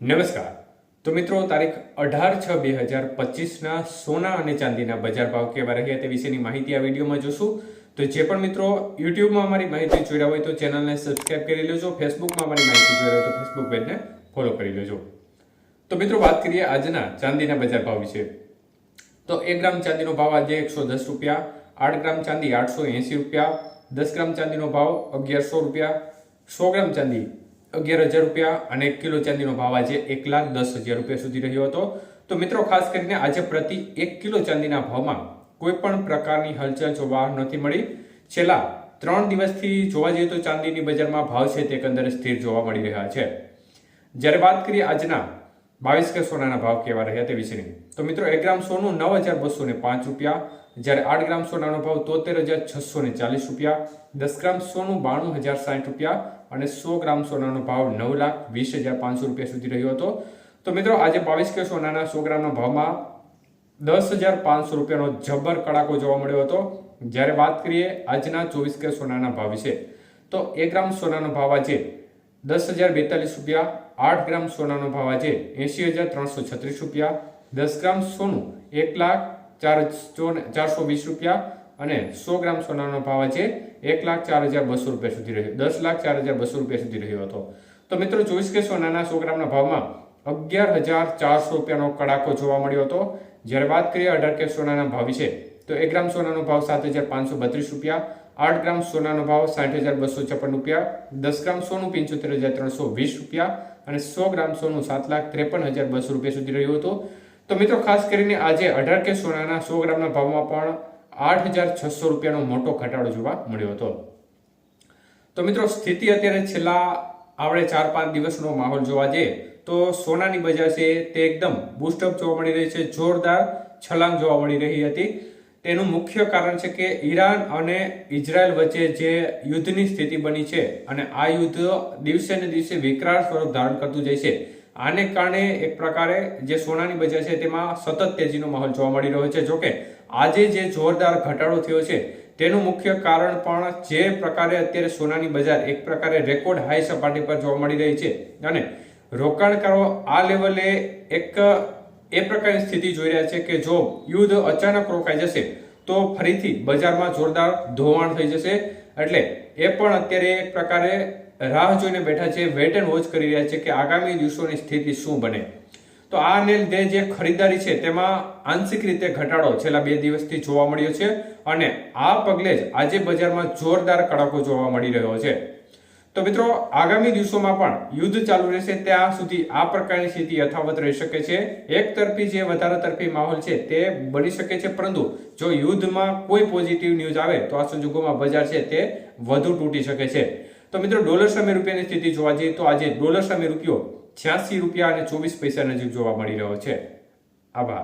નમસ્કાર. તો મિત્રો, તારીખ અઢાર છ બે હજાર પચીસના સોના અને ચાંદીના બજાર ભાવ કેવા રહ્યા તે વિશેની માહિતી આ વિડીયોમાં જોશું. તો જે પણ મિત્રો યુટ્યુબમાં અમારી માહિતી જોઈ હોય તો ચેનલને સબસ્ક્રાઇબ કરી લેજો, ફેસબુકમાં અમારી માહિતી જોઈ રહ્યા હોય તો ફેસબુક પેજને ફોલો કરી લેજો. તો મિત્રો, વાત કરીએ આજના ચાંદીના બજાર ભાવ વિશે. તો એક ગ્રામ ચાંદીનો ભાવ આજે એકસો દસ રૂપિયા, આઠ ગ્રામ ચાંદી આઠસો એંસી રૂપિયા, દસ ગ્રામ ચાંદીનો ભાવ અગિયારસો રૂપિયા, સો ગ્રામ ચાંદી અગિયાર હજાર રૂપિયા અને એક કિલો ચાંદીનો ભાવ આજે એક લાખ દસ હજાર રૂપિયા સુધી રહ્યો હતો. તો મિત્રો, ખાસ કરીને આજે પ્રતિ એક કિલો ચાંદીના ભાવમાં કોઈ પણ પ્રકારની હલચલ જોવા નથી મળી. છેલ્લા ત્રણ દિવસથી જોવા જઈએ તો ચાંદીની બજારમાં ભાવ છે તે એકંદરે સ્થિર જોવા મળી રહ્યા છે. જ્યારે વાત કરીએ આજના બાવીસ કે સોનાના ભાવ કેવા રહ્યા તે વિશેની તો મિત્રો, એક ગ્રામ સોનું નવ હજાર બસો ને પાંચ રૂપિયા. જ્યારે આઠ ગ્રામ સોનાનો ભાવ તોતેર હજાર છસો ને ચાલીસ રૂપિયા. દસ ગ્રામ સોનું બાણું હજાર સાઠ રૂપિયા અને સો ગ્રામ સોનાનો ભાવ નવ લાખ વીસ હજાર પાંચસો રૂપિયા સુધી રહ્યો હતો. તો મિત્રો, આજે બાવીસ કે સોનાના સો ગ્રામના ભાવમાં દસ હજાર પાંચસો રૂપિયાનો જબ્બર કડાકો જોવા મળ્યો હતો. જ્યારે વાત કરીએ આજના ચોવીસ કે સોનાના ભાવ વિશે, તો એક ગ્રામ સોનાનો ભાવ આજે દસ હજાર બેતાલીસ રૂપિયા આઠ ગ્રામ સોનાનો ભાવ આજે એંશી હજાર ત્રણસો છત્રીસ રૂપિયા, દસ ગ્રામ સોનું એક લાખ ચાર ચારસો વીસ રૂપિયા અને સો ગ્રામ સોનાનો ભાવ આજે એક લાખ ચાર હજાર બસો રૂપિયા સુધી રહ્યો, દસ લાખ ચાર હજાર બસો રૂપિયા સુધી રહ્યો હતો. તો મિત્રો ચોવીસ કે સોનાના સો ગ્રામના ભાવમાં અગિયાર હજાર ચારસો રૂપિયાનો કડાકો જોવા મળ્યો હતો. જ્યારે વાત કરીએ અઢાર કે સોનાના ભાવ વિશે, તો એક ગ્રામ સોનાનો ભાવ સાત હજાર પાંચસો બત્રીસ રૂપિયા આઠ ગ્રામ સોનાનો ભાવ સાઠ હજાર બસો છપ્પન રૂપિયા, દસ ગ્રામ સોનું પંચોતેર હજાર ત્રણસો વીસ રૂપિયા અને સો ગ્રામ સોનું સાત લાખ ત્રેપન હજાર બસો રૂપિયા સુધી રહ્યું હતું. તો મિત્રો, ખાસ કરીને આજે અઢાર કે સોનાના સો ગ્રામના ભાવમાં પણ આઠ હજાર છસો રૂપિયાનો મોટો ઘટાડો જોવા મળ્યો હતો. તો મિત્રો, સ્થિતિ અત્યારે છેલ્લા આપણે ચાર પાંચ દિવસનો માહોલ જોવા જઈએ તો સોનાની બજાર છે તે એકદમ બુસ્ટઅપ જોવા મળી રહી છે. જોરદાર છલાંગ જોવા મળી રહી હતી. તેનું મુખ્ય કારણ છે કે ઈરાન અને ઇઝરાયલ વચ્ચે જે યુદ્ધની સ્થિતિ બની છે અને આ યુદ્ધ દિવસે ને દિવસે વિકરાળ સ્વરૂપ ધારણ કરતું જાય છે. આને કારણે એક પ્રકારે જે સોનાની બજાર છે તેમાં સતત તેજીનો માહોલ જોવા મળી રહ્યો છે. જોકે આજે જે જોરદાર ઘટાડો થયો છે તેનું મુખ્ય કારણ પણ જે પ્રકારે અત્યારે સોનાની બજાર એક પ્રકારે રેકોર્ડ હાઈ સપાટી પર જોવા મળી રહી છે. અને રોકાણકારો આ લેવલે એક એ પ્રકારની સ્થિતિ જોઈ રહ્યા છે કે જો યુદ્ધ અચાનક રોકાઈ જશે, તો ફરીથી બજારમાં જોરદાર ધોવાણ થઈ જશે. એટલે એ પણ અત્યારે એક પ્રકારે રાહ જોઈને બેઠા છે વેટ એન્ડ વોચ કરી રહ્યા છે કે આગામી દિવસોની સ્થિતિ શું બને. તો આને લીધે જે ખરીદારી છે, તેમાં આંશિક રીતે ઘટાડો છેલ્લા બે દિવસથી જોવા મળ્યો છે અને આ પગલે જ આજે બજારમાં જોરદાર કડાકો જોવા મળી રહ્યો છે. તો મિત્રો, આગામી દિવસોમાં પણ યુદ્ધ ચાલુ રહેશે ત્યાં સુધી આ પ્રકારની સ્થિતિ યથાવત રહી શકે છે. એક તરફી જે વધારે તરફી માહોલ છે તે બની શકે છે, પરંતુ જો યુદ્ધમાં કોઈ પોઝિટિવ ન્યૂઝ આવે તો આ સંજોગોમાં બજાર છે તે વધુ તૂટી શકે છે. તો મિત્રો, ડોલર સામે રૂપિયાની સ્થિતિ જોવા જઈએ તો આજે ડોલર સામે રૂપિયો છ્યાસી રૂપિયા અને ચોવીસ પૈસા નજીક જોવા મળી રહ્યો છે. આભાર.